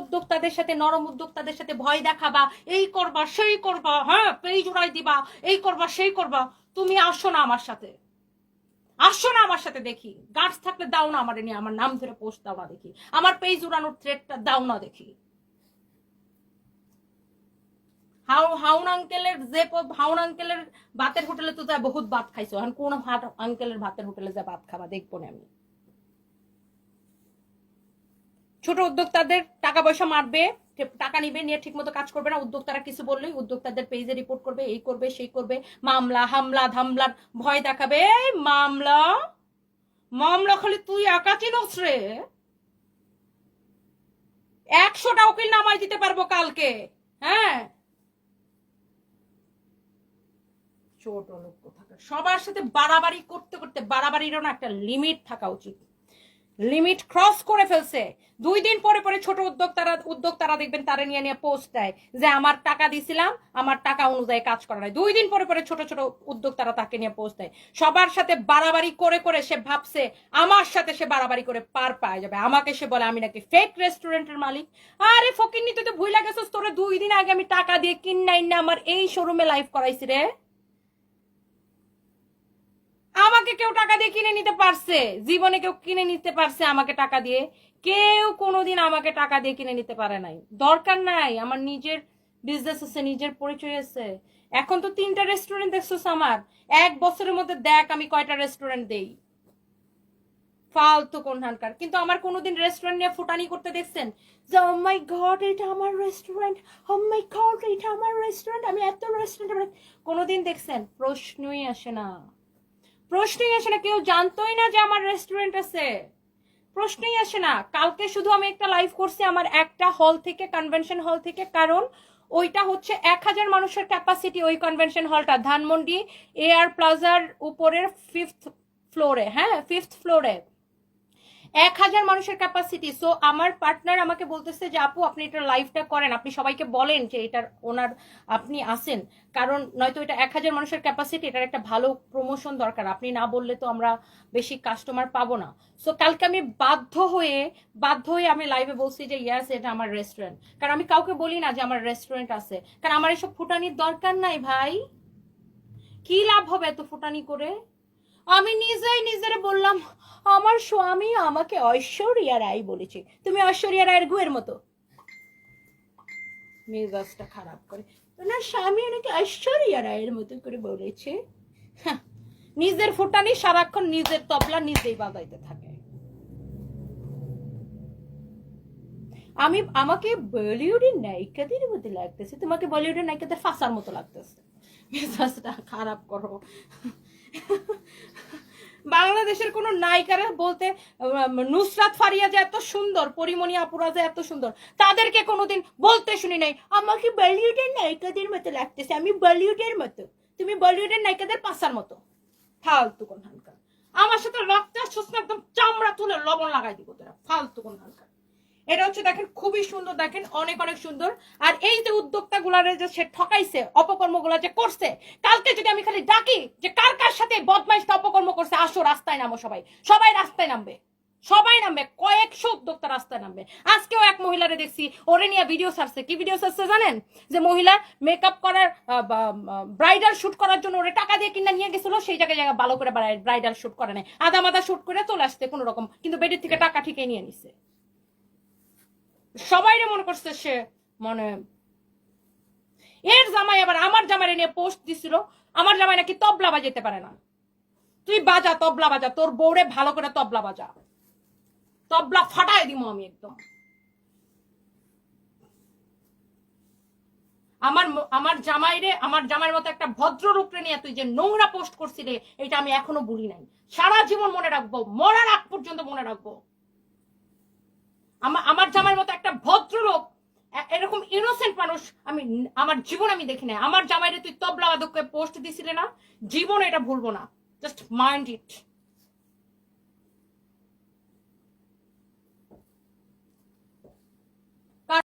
উদ্যোক্তাদের সাথে, নরম উদ্যোক্তাদের সাথে ভয় দেখাবা, এই করবা, সেই করবা হ্যাঁ পেই উড়াই দিবা, এই করবা, সেই করবা। তুমি আসো না আমার সাথে। আসো না আমার সাথে দেখি। গার্ডস থাকলে দাও না আমার নিয়ে, আমার নাম ধরে পোস্ট দাও না দেখি। আমার পেজ উড়ানোর থ্রেটটা দাও না দেখি। হাউ, হাউন আঙ্কেলের যে হাউন আঙ্কেলের ভাতের হোটেলে তো যা বহুত ভাত খাইছো। এখন কোন ভাত আঙ্কেলের ভাতের হোটেলে যা ভাত খাবা, দেখব না আমি। ছোট উদ্যোক্তাদের টাকা পয়সা মারবে টাকা নিবে, নিয়ে ঠিক মতো কাজ করবে না। উদ্যোক্তারা কিছু বললেই উদ্যোক্তাদের পেজে রিপোর্ট করবে, এই করবে, সেই করবে। মামলা, হামলা, ধামলার ভয় দেখাবে। মামলা মামলা খালি তুই একা চিনস রে। একশোটা উকিল নামাই দিতে পারব কালকে হ্যাঁ? ছোট লোক সবার সাথে বাড়াবাড়ি করতে করতে বাড়াবাড়িরও না একটা লিমিট থাকা উচিত। লিমিট ক্রস করে ফেলছে। দুই দিন পরে পরে ছোট উদ্যোক্তারা উদ্যোক্তারা দেখবেন তারা নিয়ে নিয়ে পোস্ট দেয় যে, আমার টাকা দিছিলাম, আমার টাকা অনুযায়ী কাজ করা নাই। দুই দিন পরে পরে ছোট ছোট উদ্যোক্তারা তাকে নিয়ে পোস্ট দেয়। সবার সাথে বাড়াবাড়ি করে করে সে ভাবছে, আমার সাথে সে বাড়াবাড়ি করে পার পায় যাবে। আমাকে সে বলে, আমি নাকি ফেক রেস্টুরেন্টের মালিক। আরে ফকিন্নি নিতে তো ভুলে গেছিস, তোরে দুই দিন আগে আমি টাকা দিয়ে কিনাই না আমার এই শোরুমে লাইভ করাইছি রে। আমাকে কেউ টাকা দিয়ে কিনে নিতে পারছে। জীবনে কেউ কিনে নিতে পারছে আমাকে টাকা দিয়ে। কেউ কোনোদিন আমাকে টাকা দিয়ে কিনে নিতে পারে নাই। দরকার নাই। আমার নিজের বিজনেস আছে, নিজের পরিচয় আছে। এখন তো তিনটা রেস্টুরেন্ট দেখছোস আমার। এক বছরের মধ্যে দেখ আমি কয়টা রেস্টুরেন্ট দেই। ফালতু কোনখানকার। কিন্তু আমার কোনোদিন রেস্টুরেন্ট নিয়ে ফুটানি করতে দেখছেন যে ও মাই গড এটা আমার রেস্টুরেন্ট ও মাই গড এটা আমার রেস্টুরেন্ট আমি এত রেস্টুরেন্ট কোনোদিন দেখছেন? প্রশ্নই আসে না। প্রশ্নই আসে না, কেউ জানতোই না যে আমার রেস্টুরেন্ট আছে। প্রশ্নই আসে না, কালকে শুধু আমি একটা লাইভ করছি আমার একটা হল থেকে কনভেনশন হল থেকে, কারণ ওইটা হচ্ছে এক হাজার মানুষের ক্যাপাসিটি ওই কনভেনশন হলটা ধানমন্ডি এয়ার প্লাজার উপরের ফিফথ ফ্লোরে হ্যাঁ ফিফথ ফ্লোরে এক হাজার মানুষের ক্যাপাসিটি সো আমার পার্টনার আমাকে বলতেছে যে, আপু, আপনি এটা লাইভটা করেন। আপনি সবাইকে বলেন যে, এটার ওনার আপনি আসেন কারণ নয়তো এটা এক হাজার মানুষের ক্যাপাসিটি এটার একটা ভালো প্রমোশন দরকার। আপনি না বললে তো আমরা বেশি কাস্টমার পাবো না। সো কালকে আমি বাধ্য হয়ে বাধ্য হয়ে আমি লাইভে বলছি যে ইয়াস এটা আমার রেস্টুরেন্ট কারণ আমি কাউকে বলি না যে, আমার রেস্টুরেন্ট আছে। কারণ আমার এসব ফুটানির দরকার নাই ভাই। কি লাভ হবে এত ফুটানি করে? আমি নিজেই নিজের বললাম আমার স্বামী আমাকে ঐশ্বরিয়া রায় বলেছে। তুমি ঐশ্বরিয়া রায়ের গুয়ের মতো। মেজাজটা খারাপ করে। ওনার স্বামী ওনাকে ঐশ্বরিয়া রায়ের মতো করে বলেছে। হ্যাঁ, নিজের ফুটানি সারাক্ষণ নিজের তবলা নিজেই বাজাইতে থাকে। আমি আমাকে বলিউডের নায়িকাদের মতো লাগতেছে তোমাকে বলিউডের নায়িকাদের ফাঁসার মতো লাগতেছে। মেজাজটা খারাপ করো। বাংলাদেশের কোনো নায়িকারা বলতে নুসরাত ফারিয়া যে এত সুন্দর, পরিমণি আপুরা যে এত সুন্দর, তাদেরকে কোনোদিন বলতে শুনি নাই। আমাকে বলিউডের নায়িকাদের মতো লাগতেছে, আমি বলিউডের মতো। তুমি বলিউডের নায়িকাদের পাশার মতো। ফালতু কোন হালকা। আমার সাথে রক্ত একদম চামড়া তুলে লবণ লাগাই দিব তোরা, ফালতু কোন হালকা। এটা হচ্ছে দেখেন খুবই সুন্দর, দেখেন অনেক অনেক সুন্দর। আর এই যে উদ্যোক্তা গুলারে যে সে ঠকাইছে অপকর্ম যে করছে, কালকে যদি আমি খালি ডাকি যে কার কার সাথে বদমাইশটা অপকর্ম করছে, আসো, রাস্তায় নামো সবাই। সবাই রাস্তায় নামবে। সবাই নামবে, কয়েকশো উদ্যোক্তা রাস্তায় নামবে। আজকেও এক মহিলারে দেখছি, ওরে নিয়ে ভিডিও ছাড়ছে। কি ভিডিও ছাড়ছে জানেন? যে মহিলা মেকআপ করার ব্রাইডাল শুট করার জন্য ওরে টাকা দিয়ে কিনা নিয়ে গেছিল, সেই জায়গায় জায়গায় ভালো করে ব্রাইডাল শুট করে নেয়। আদা মাদা শুট করে চলে আসতে কোনো রকম কিন্তু বেডির থেকে টাকা ঠিকই নিয়ে নিছে। সবাই মনে করছে সে মানে এর জামাই আবার আমার জামাই নিয়ে পোস্ট দিছিল। আমার জামাই নাকি তবলা বাজাতে পারে না। তুই বাজা, তবলা বাজা। তোর বউরে ভালো করে তবলা বাজা। তবলা ফাটাই দিব আমি একদম। আমার আমার জামাই রে আমার জামাইয়ের মতো একটা ভদ্র রূপরে নিয়ে তুই যে নোংরা পোস্ট করছিলে, এটা আমি এখনও ভুলি নাই। সারা জীবন মনে রাখব, মরার আগ পর্যন্ত মনে রাখব আমার আমার জামাইয়ের মতো একটা ভদ্রলোক এ- এরকম ইনোসেন্ট মানুষ, আমি আমার জীবন আমি দেখি নাই। আমার জামাইরে তুই তবলা বাদককে পোস্ট দিছিলে না? জীবনে এটা ভুলবো না। Just mind it